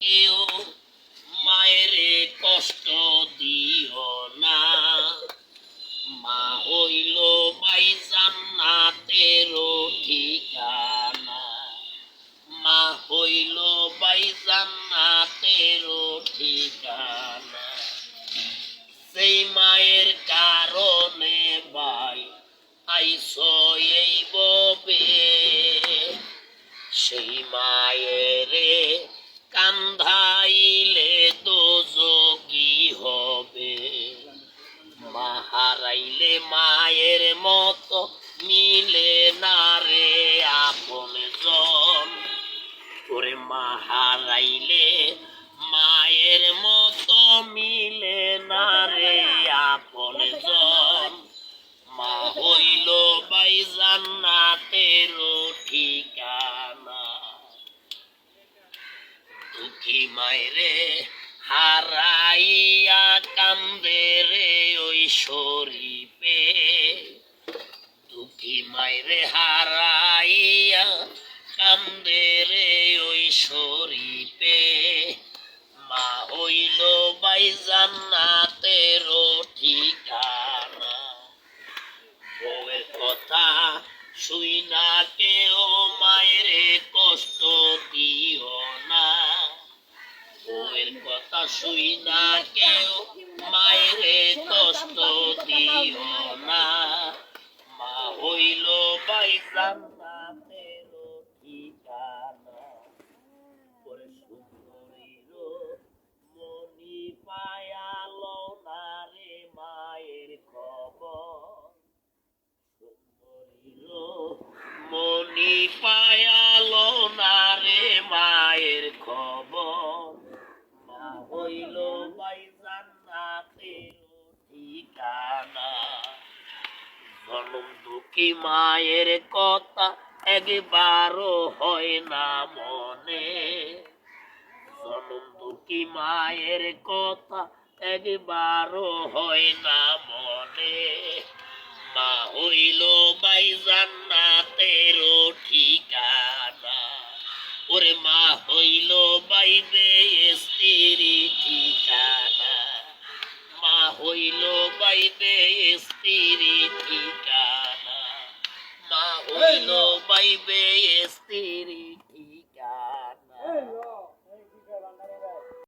কেউ মায়ের কষ্ট দিও না। মা হইল বাই জান্নাতের ঠিকানা। মা হইল বাই জান্নাতের ঠিকানা। সেই মায়ের হারাইলে মায়ের মতো মিলে না রে আপন জন। ওরে মা হারাইলে মায়ের মতো মিলে না রে আপন জন। মা হইল বাই জান্নাতের ঠিকানা। দুঃখী মায়েরে হারাইয়া কান্দে শরীপে দুঃখী মায়েরে হারাইয়া কান্দে রে ওই শরীপে মা হইল বাই জান্নাতের ঠিকানা। বউয়ের কথা শুই না কেউ মায়ের কষ্ট দিও না। বউয়ের কথা শুই না কেউ বাই জান্নাতের ঠিকানা পরে সুন্দরীর মনি পায়ালো না রে মায়ের খবর সুন্দরীর মনি পায়ালো না রে মায়ের মা হইল বাই জান্নাতের ঠিকানা জনম দুঃখী মায়ের কথা একবারও হয় না মনে। জনম দুঃখী মায়ের কথা একবারও হয় না মনে। মা হইল বাই জান্নাতের ঠিকানা। ওরে মা হইল বাই বাই স্ত্রী ঠিকানা। মা হইল পাইবে স্ত্রী